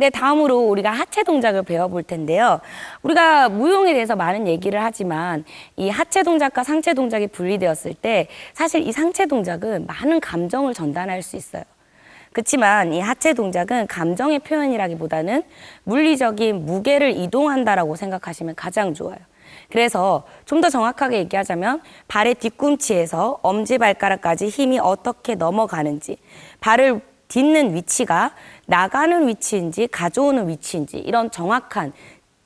네, 다음으로 우리가 하체 동작을 배워볼 텐데요. 우리가 무용에 대해서 많은 얘기를 하지만 이 하체 동작과 상체 동작이 분리되었을 때 사실 이 상체 동작은 많은 감정을 전달할 수 있어요. 그렇지만 이 하체 동작은 감정의 표현이라기보다는 물리적인 무게를 이동한다라고 생각하시면 가장 좋아요. 그래서 좀 더 정확하게 얘기하자면 발의 뒤꿈치에서 엄지발가락까지 힘이 어떻게 넘어가는지 발을 딛는 위치가 나가는 위치인지 가져오는 위치인지 이런 정확한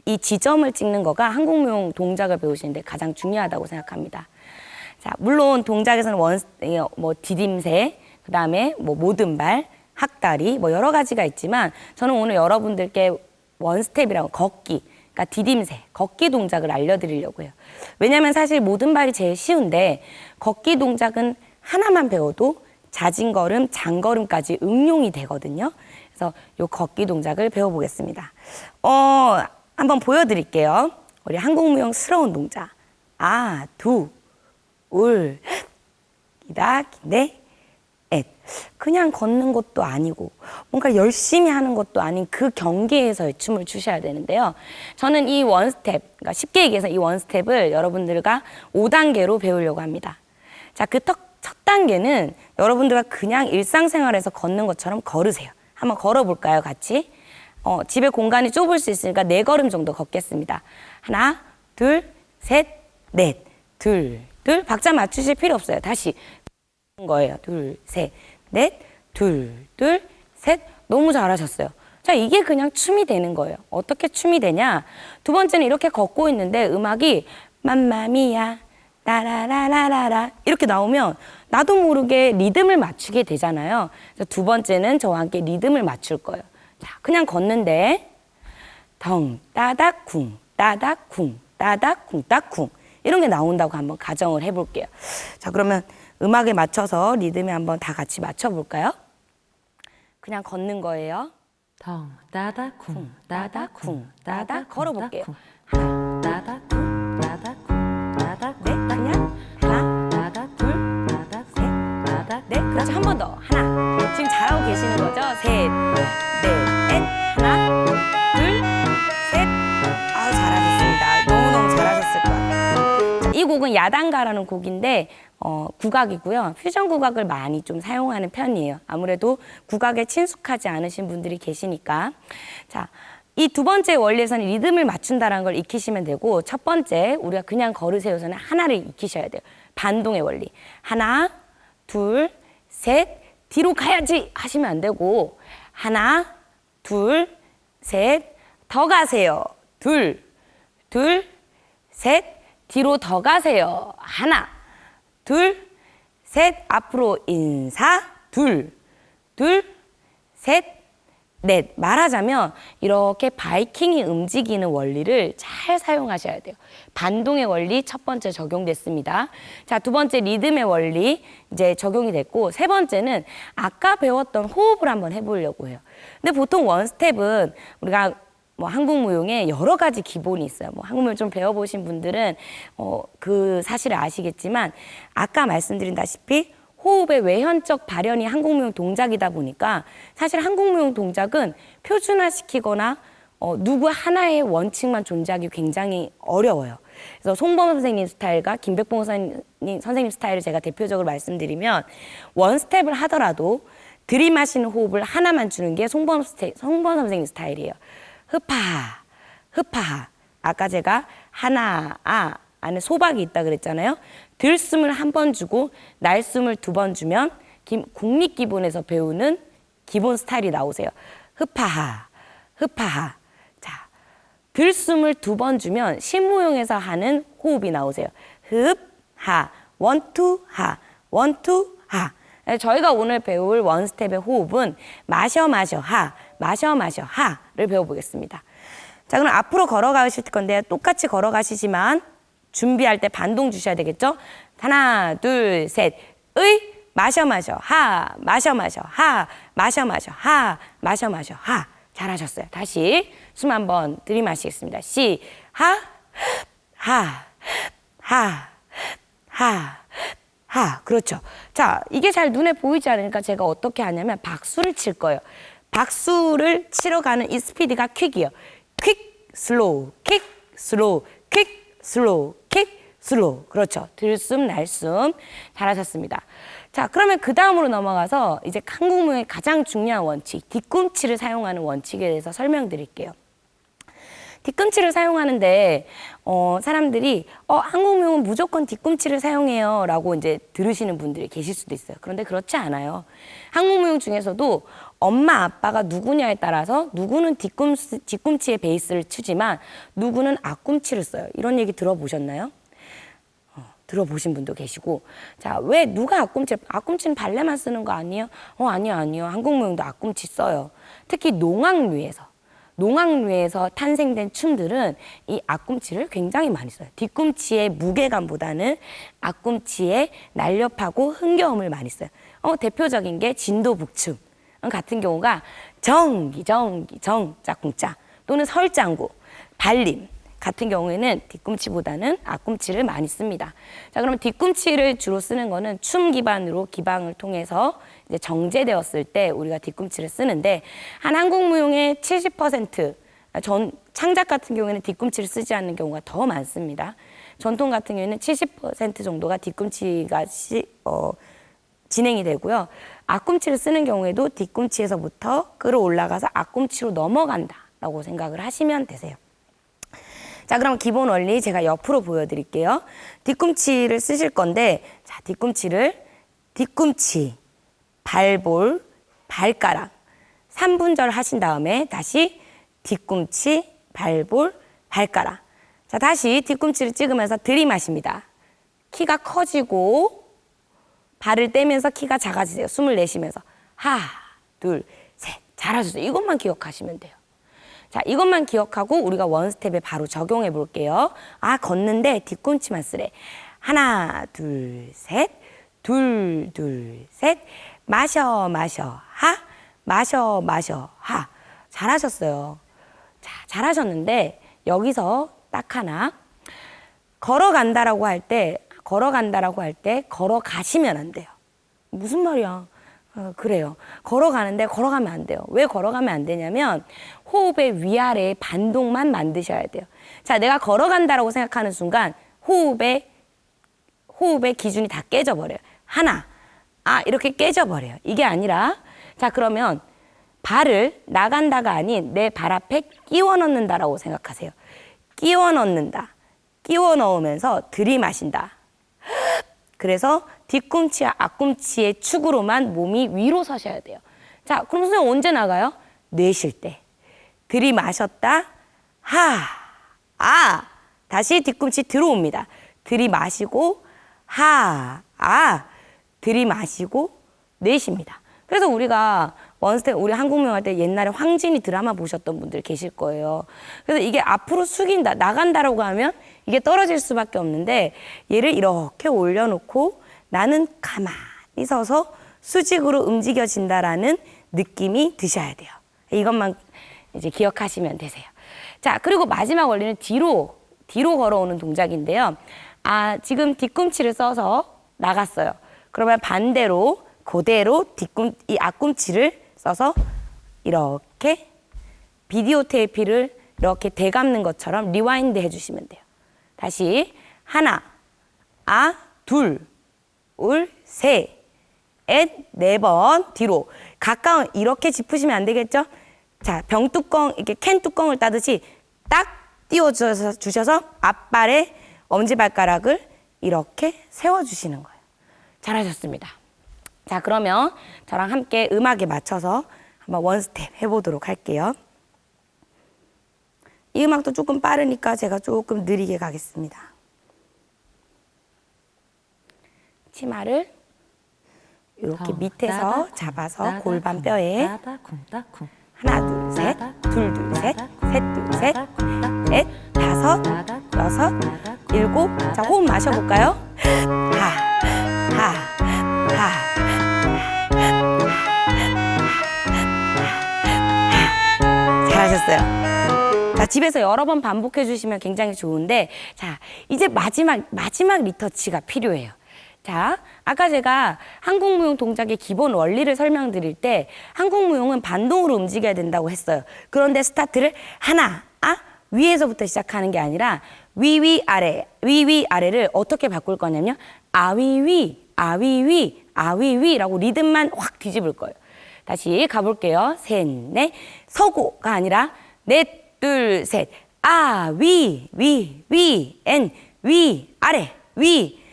이 지점을 찍는 거가 한국무용 동작을 배우시는데 가장 중요하다고 생각합니다. 자, 물론 동작에서는 원, 어, 뭐 디딤새, 그 다음에 뭐 모든 발, 학다리, 뭐 여러 가지가 있지만 저는 오늘 여러분들께 원스텝이라고 걷기, 그러니까 디딤새, 걷기 동작을 알려드리려고 해요. 왜냐하면 사실 모든 발이 제일 쉬운데 걷기 동작은 하나만 배워도 자진걸음, 장걸음까지 응용이 되거든요. 그래서 요 걷기 동작을 배워보겠습니다. 어, 한번 보여드릴게요. 우리 한국무용스러운 동작. 아, 두, 울, 기다, 기네, 엣. 그냥 걷는 것도 아니고 뭔가 열심히 하는 것도 아닌 그 경계에서의 춤을 추셔야 되는데요. 저는 이 원스텝, 그러니까 쉽게 얘기해서 이 원스텝을 여러분들과 5단계로 배우려고 합니다. 자, 그 첫 단계는 여러분들과 그냥 일상생활에서 걷는 것처럼 걸으세요. 한번 걸어볼까요, 같이? 어, 집에 공간이 좁을 수 있으니까 네 걸음 정도 걷겠습니다. 하나, 둘, 셋, 넷. 둘, 둘. 박자 맞추실 필요 없어요. 다시. 거예요. 둘, 셋, 넷, 둘, 둘, 셋. 너무 잘하셨어요. 자, 이게 그냥 춤이 되는 거예요. 어떻게 춤이 되냐? 두 번째는 이렇게 걷고 있는데 음악이 맘마미야, 따라라라라라 이렇게 나오면 나도 모르게 리듬을 맞추게 되잖아요. 두 번째는 저와 함께 리듬을 맞출 거예요. 자, 그냥 걷는데 덩 따닥 쿵 따닥 쿵 따닥 쿵 따쿵 이런 게 나온다고 한번 가정을 해볼게요. 자 그러면 음악에 맞춰서 리듬에 한번 다 같이 맞춰볼까요? 그냥 걷는 거예요. 덩 따다 쿵 따다 쿵 따다 걸어볼게요. 하나 따다 야단가라는 곡인데, 어, 국악이고요. 퓨전 국악을 많이 좀 사용하는 편이에요. 아무래도 국악에 친숙하지 않으신 분들이 계시니까. 자, 이 두 번째 원리에서는 리듬을 맞춘다는 걸 익히시면 되고, 첫 번째, 우리가 그냥 걸으세요서는 하나를 익히셔야 돼요. 반동의 원리. 하나, 둘, 셋, 뒤로 가야지 하시면 안 되고 하나, 둘, 셋, 더 가세요. 둘, 둘, 셋, 뒤로 더 가세요. 하나, 둘, 셋, 앞으로 인사, 둘, 둘, 셋, 넷. 말하자면 이렇게 바이킹이 움직이는 원리를 잘 사용하셔야 돼요. 반동의 원리 첫 번째 적용됐습니다. 자, 두 번째 리듬의 원리 이제 적용이 됐고 세 번째는 아까 배웠던 호흡을 한번 해보려고 해요. 근데 보통 원스텝은 우리가 뭐 한국 무용에 여러 가지 기본이 있어요. 뭐 한국 무용 좀 배워보신 분들은 어, 그 사실을 아시겠지만 아까 말씀드린다시피 호흡의 외현적 발현이 한국 무용 동작이다 보니까 사실 한국 무용 동작은 표준화시키거나 어, 누구 하나의 원칙만 존재하기 굉장히 어려워요. 그래서 송범 선생님 스타일과 김백봉 선생님, 선생님 스타일을 제가 대표적으로 말씀드리면 원 스텝을 하더라도 들이마시는 호흡을 하나만 주는 게 송범, 스타, 송범 선생님 스타일이에요. 흡하, 흡하. 아까 제가 하나, 아, 안에 소박이 있다 그랬잖아요. 들숨을 한 번 주고 날숨을 두 번 주면 김- 국립기본에서 배우는 기본 스타일이 나오세요. 흡하하, 흡하하. 자, 들숨을 두 번 주면 신무용에서 하는 호흡이 나오세요. 흡, 하, 원, 투, 하, 원, 투, 하. 네, 저희가 오늘 배울 원스텝의 호흡은 마셔, 마셔, 하, 마셔, 마셔, 하를 배워보겠습니다. 자, 그럼 앞으로 걸어가실 건데 똑같이 걸어가시지만 준비할 때 반동 주셔야 되겠죠? 하나, 둘, 셋, 의, 마셔, 마셔, 하, 마셔, 마셔, 하, 마셔, 마셔, 하, 마셔, 마셔, 하. 잘하셨어요. 다시 숨 한번 들이마시겠습니다. 시, 하, 하, 하, 하, 하. 그렇죠. 자, 이게 잘 눈에 보이지 않으니까 제가 어떻게 하냐면 박수를 칠 거예요. 박수를 치러 가는 이 스피드가 퀵이에요. 퀵, 슬로우, 퀵, 슬로우, 퀵, 슬로우, 퀵, 슬로우. 그렇죠. 들숨, 날숨. 잘하셨습니다. 자, 그러면 그 다음으로 넘어가서 이제 한국무용의 가장 중요한 원칙, 뒤꿈치를 사용하는 원칙에 대해서 설명드릴게요. 뒤꿈치를 사용하는데 어, 사람들이 어, 한국무용은 무조건 뒤꿈치를 사용해요 라고 이제 들으시는 분들이 계실 수도 있어요. 그런데 그렇지 않아요. 한국무용 중에서도 엄마 아빠가 누구냐에 따라서 누구는 뒤꿈치, 뒤꿈치의 베이스를 치지만 누구는 앞꿈치를 써요. 이런 얘기 들어보셨나요? 어, 들어보신 분도 계시고 자 왜 누가 앞꿈치 앞꿈치는 발레만 쓰는 거 아니에요? 어 아니요 아니요 한국 무용도 앞꿈치 써요. 특히 농악류에서 농악류에서 탄생된 춤들은 이 앞꿈치를 굉장히 많이 써요. 뒤꿈치의 무게감보다는 앞꿈치의 날렵하고 흥겨움을 많이 써요. 어, 대표적인 게 진도북춤 같은 경우가 정기 정기 정 짝꿍짜 또는 설장구 발림 같은 경우에는 뒤꿈치보다는 앞꿈치를 많이 씁니다. 자, 그러면 뒤꿈치를 주로 쓰는 거는 춤 기반으로 기방을 통해서 이제 정제되었을 때 우리가 뒤꿈치를 쓰는데 한 한국 무용의 70%전 창작 같은 경우에는 뒤꿈치를 쓰지 않는 경우가 더 많습니다. 전통 같은 경우에는 70% 정도가 뒤꿈치가 시, 어, 진행이 되고요. 앞꿈치를 쓰는 경우에도 뒤꿈치에서부터 끌어올라가서 앞꿈치로 넘어간다라고 생각을 하시면 되세요. 자, 그럼 기본 원리 제가 옆으로 보여드릴게요. 뒤꿈치를 쓰실 건데, 자, 뒤꿈치를 뒤꿈치, 발볼, 발가락 3분절 하신 다음에 다시 뒤꿈치, 발볼, 발가락. 자, 다시 뒤꿈치를 찍으면서 들이마십니다. 키가 커지고 발을 떼면서 키가 작아지세요. 숨을 내쉬면서 하나, 둘, 셋. 잘하셨어요. 이것만 기억하시면 돼요. 자, 이것만 기억하고 우리가 원스텝에 바로 적용해 볼게요. 아, 걷는데 뒤꿈치만 쓰래. 하나, 둘, 셋. 둘, 둘, 셋. 마셔, 마셔, 하. 마셔, 마셔, 하. 잘하셨어요. 자, 잘하셨는데 여기서 딱 하나. 걸어간다라고 할 때, 걸어간다라고 할 때 걸어가시면 안 돼요. 무슨 말이야? 어, 그래요. 걸어가는데 걸어가면 안 돼요. 왜 걸어가면 안 되냐면 호흡의 위아래의 반동만 만드셔야 돼요. 자, 내가 걸어간다라고 생각하는 순간 호흡의 호흡의 기준이 다 깨져버려요. 하나, 아 이렇게 깨져버려요. 이게 아니라 자 그러면 발을 나간다가 아닌 내 발 앞에 끼워 넣는다라고 생각하세요. 끼워 넣는다. 끼워 넣으면서 들이마신다. 그래서 뒤꿈치와 앞꿈치의 축으로만 몸이 위로 서셔야 돼요. 자, 그럼 선생님 언제 나가요? 내쉴 때. 들이마셨다. 하. 아. 다시 뒤꿈치 들어옵니다. 들이마시고 하. 아. 들이마시고 내쉽니다. 그래서 우리가 원스텝 우리 한국무용 할때 옛날에 황진이 드라마 보셨던 분들 계실 거예요. 그래서 이게 앞으로 숙인다, 나간다라고 하면 이게 떨어질 수밖에 없는데 얘를 이렇게 올려놓고 나는 가만히 서서 수직으로 움직여진다라는 느낌이 드셔야 돼요. 이것만 이제 기억하시면 되세요. 자, 그리고 마지막 원리는 뒤로, 뒤로 걸어오는 동작인데요. 아, 지금 뒤꿈치를 써서 나갔어요. 그러면 반대로 그대로 뒤꿈 이 앞꿈치를 써서 이렇게 비디오 테이프를 이렇게 대감는 것처럼 리와인드 해주시면 돼요. 다시 하나, 아, 둘, 울, 셋, 넷, 네번 뒤로 가까운 이렇게 짚으시면 안 되겠죠? 자, 병 뚜껑 이렇게 캔 뚜껑을 따듯이 딱 띄워 주셔서 앞발에 엄지 발가락을 이렇게 세워 주시는 거예요. 잘하셨습니다. 자, 그러면 저랑 함께 음악에 맞춰서 한번 원스텝 해보도록 할게요. 이 음악도 조금 빠르니까 제가 조금 느리게 가겠습니다. 치마를 이렇게 밑에서 잡아서 골반 뼈에 하나, 둘, 셋, 둘, 둘, 셋, 셋, 둘, 셋, 넷, 다섯, 여섯, 일곱. 자, 호흡 마셔볼까요? 하, 하, 하. 잘하셨어요. 자, 집에서 여러 번 반복해 주시면 굉장히 좋은데, 자, 이제 마지막, 마지막 리터치가 필요해요. 자, 아까 제가 한국무용 동작의 기본 원리를 설명드릴 때 한국무용은 반동으로 움직여야 된다고 했어요. 그런데 스타트를 하나, 아, 위에서부터 시작하는 게 아니라 위위 아래, 위위 아래를 어떻게 바꿀 거냐면 아위위, 아위위, 아위위라고 리듬만 확 뒤집을 거예요. 다시 가볼게요. 셋, 넷, 서고가 아니라 넷, 둘, 셋, 아, 위, 위, 위, 엔, 위, 아래, 위,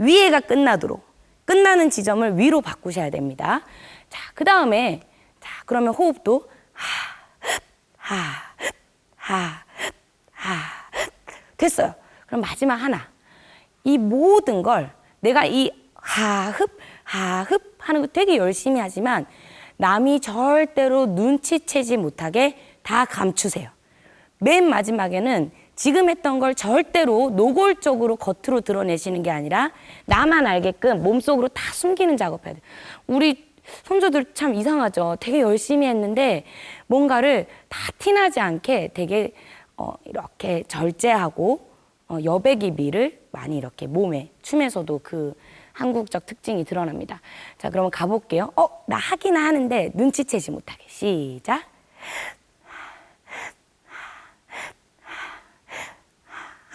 위에가 끝나도록 끝나는 지점을 위로 바꾸셔야 됩니다. 자, 그 다음에 자 그러면 호흡도 하, 하, 하, 하 됐어요. 그럼 마지막 하나 이 모든 걸 내가 이 하흡 하흡 하는 거 되게 열심히 하지만 남이 절대로 눈치채지 못하게 다 감추세요. 맨 마지막에는 지금 했던 걸 절대로 노골적으로 겉으로 드러내시는 게 아니라 나만 알게끔 몸속으로 다 숨기는 작업해야 돼요. 우리 손주들 참 이상하죠. 되게 열심히 했는데 뭔가를 다 티나지 않게 되게 어, 이렇게 절제하고 어, 여백이 미를 많이 이렇게 몸에 춤에서도 그 한국적 특징이 드러납니다. 자, 그러면 가볼게요. 어, 나 하긴 하는데 눈치채지 못하게. 시작.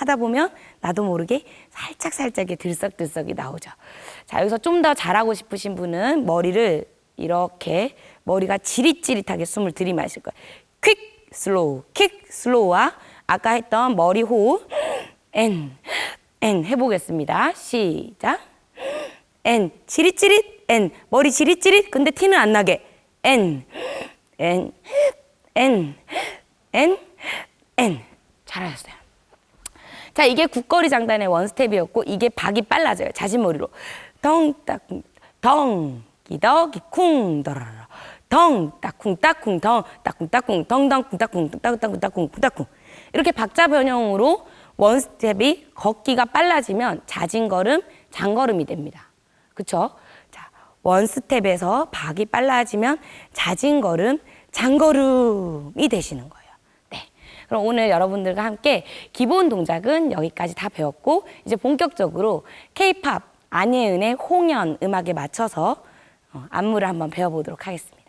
하다 보면 나도 모르게 살짝 살짝의 들썩들썩이 나오죠. 자, 여기서 좀 더 잘하고 싶으신 분은 머리를 이렇게 머리가 지릿지릿하게 숨을 들이마실 거예요. 퀵, 슬로우, 킥, 슬로우와 아까 했던 머리 호흡 엔, 엔 해보겠습니다. 시작. 엔, 지릿지릿, 엔, 머리 지릿지릿, 근데 티는 안 나게. 엔, 엔, 엔, 엔, 엔. 잘하셨어요. 자, 이게 국거리 장단의 원스텝이었고 이게 박이 빨라져요. 자신머리로. 덩, 딱, 쿵, 덩, 기덕이 쿵, 더라라. 덩, 딱쿵, 딱쿵, 덩, 딱쿵, 딱쿵, 덩, 덩, 쿵, 딱쿵, 딱쿵, 딱쿵, 딱쿵, 딱쿵. 이렇게 박자 변형으로 원스텝이 걷기가 빨라지면 자진걸음, 장걸음이 됩니다. 그쵸? 자, 원스텝에서 박이 빨라지면 자진걸음, 장걸음이 되시는 거예요. 네. 그럼 오늘 여러분들과 함께 기본 동작은 여기까지 다 배웠고 이제 본격적으로 K-팝 안예은의 홍연 음악에 맞춰서 어, 안무를 한번 배워보도록 하겠습니다.